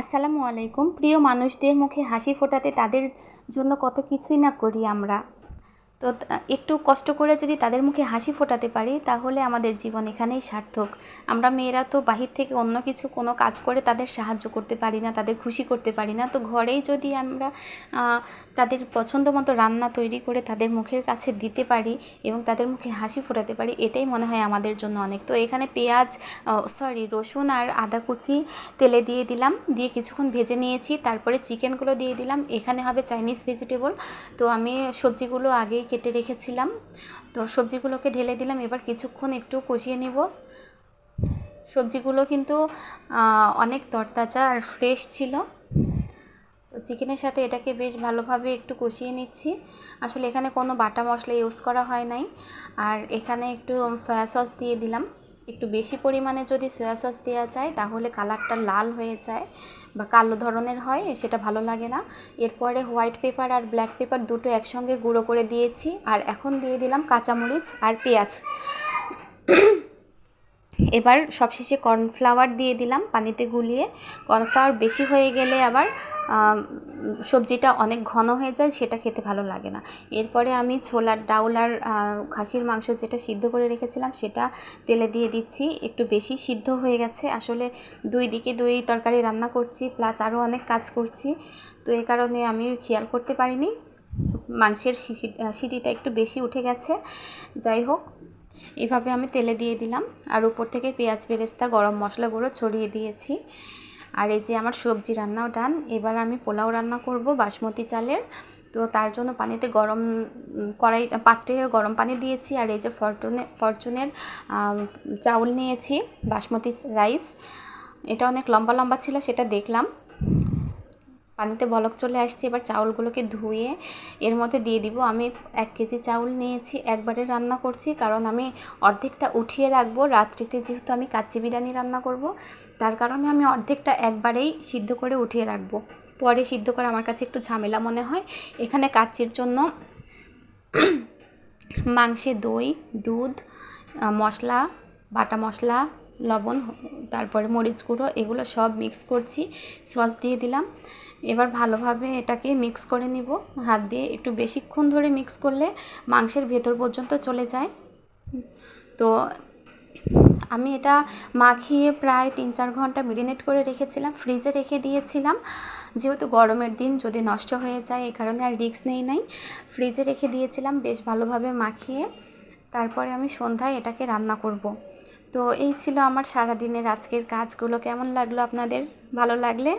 আসসালামু আলাইকুম। প্রিয় মানুষদের মুখে হাসি ফোটাতে তাদের জন্য কত কিছুই না করি আমরা। তো একটু কষ্ট করে যদি তাদের মুখে হাসি ফোটাতে পারি, তাহলে আমাদের জীবন এখানেই সার্থক। আমরা মেয়েরা তো বাহির থেকে অন্য কিছু কোনো কাজ করে তাদের সাহায্য করতে পারি না, তাদের খুশি করতে পারি না। তো ঘরেই যদি আমরা তাদের পছন্দ মতো রান্না তৈরি করে তাদের মুখের কাছে দিতে পারি এবং তাদের মুখে হাসি ফোটাতে পারি, এটাই মনে হয় আমাদের জন্য অনেক। তো এখানে পেঁয়াজ সরি রসুন আর আদা কুচি, তেলে দিয়ে দিলাম। দিয়ে কিছুক্ষণ ভেজে নিয়েছি। তারপরে চিকেনগুলো দিয়ে দিলাম। এখানে হবে চাইনিজ ভেজিটেবল তো আমি সবজিগুলো আগেই কেটে রেখেছিলাম। তো সবজিগুলোকে ঢেলে দিলাম। এবার কিছুক্ষণ একটু কষিয়ে নিব। সবজিগুলো কিন্তু অনেক তরতাজা আর ফ্রেশ ছিল। তো চিকেনের সাথে এটাকে বেশ ভালোভাবে একটু কষিয়ে নিচ্ছি। আসলে এখানে কোনো বাটা মশলা ইউজ করা হয় নাই। আর এখানে একটু সয়া সস দিয়ে দিলাম। একটু বেশি পরিমাণে যদি সয়া সস দেওয়া যায়, তাহলে কালারটা লাল হয়ে যায় বা কালো ধরনের হয়, সেটা ভালো লাগে না। এরপরে হোয়াইট পেপার আর ব্ল্যাক পেপার দুটো একসঙ্গে গুঁড়ো করে দিয়েছি। আর এখন দিয়ে দিলাম কাঁচামরিচ আর পেঁয়াজ। এবার সবশেষে কর্নফ্লাওয়ার দিয়ে দিলাম পানিতে গুলিয়ে। কর্নফ্লাওয়ার বেশি হয়ে গেলে আবার সবজিটা অনেক ঘন হয়ে যায়, সেটা খেতে ভালো লাগে না। এরপরে আমি ছোলার ডাউল আর খাসির মাংস যেটা সিদ্ধ করে রেখেছিলাম সেটা তেলে দিয়ে দিচ্ছি। একটু বেশি সিদ্ধ হয়ে গেছে, আসলে দুই দিকে দুই তরকারি রান্না করছি, প্লাস আরও অনেক কাজ করছি। তো এই কারণে আমি খেয়াল করতে পারিনি। মাংসের সিটিটা একটু বেশি উঠে গেছে। যাই হোক এভাবে আমি তেলে দিয়ে দিলাম। আর উপর থেকে পেঁয়াজ বেরেস্তা, গরম মশলা গুঁড়ো ছড়িয়ে দিয়েছি। আর এই যে আমার সবজি রান্নাও ডান। এবার আমি পোলাও রান্না করব বাসমতি চালের। তো তার জন্য পানিতে গরম কড়াই, পাত্রে গরম পানি দিয়েছি। আর এই যে ফরচুনে, ফরচুনের চাউল নিয়েছি, বাসমতি রাইস। এটা অনেক লম্বা লম্বা ছিল, সেটা দেখলাম। পানিতে বলক চলে আসছে, এবার চাউলগুলোকে ধুয়ে এর মধ্যে দিয়ে দিব। আমি এক কেজি চাউল নিয়েছি, একবারে রান্না করছি, কারণ আমি অর্ধেকটা উঠিয়ে রাখব। রাত্রিতে যেহেতু আমি কাচ্চি বিরিয়ানি রান্না করব, তার কারণে আমি অর্ধেকটা একবারেই সিদ্ধ করে উঠিয়ে রাখব। পরে সিদ্ধ করা আমার কাছে একটু ঝামেলা মনে হয়। এখানে কাচ্চির জন্য মাংসে দই, দুধ মশলা, বাটা মশলা লবণ, তারপরে মরিচ গুঁড়ো, এগুলো সব মিক্স করছি সস দিয়ে দিলাম। এবার ভালোভাবে এটাকে মিক্স করে নিব। হাত দিয়ে একটু বেশিক্ষণ ধরে মিক্স করলে মাংসের ভেতর পর্যন্ত চলে যায়। তো আমি এটা মাখিয়ে প্রায় তিন চার ঘণ্টা মেরিনেট করে রেখেছিলাম ফ্রিজে রেখে দিয়েছিলাম। যেহেতু গরমের দিন, যদি নষ্ট হয়ে যায়, এই কারণে আর রিস্ক নেই নাই। ফ্রিজে রেখে দিয়েছিলাম, বেশ ভালোভাবে মাখিয়ে। তারপরে আমি সন্ধ্যায় এটাকে রান্না করব। তো এই ছিল আমার সারাদিনের আজকের কাজগুলো। কেমন লাগল আপনাদের? ভালো লাগলে?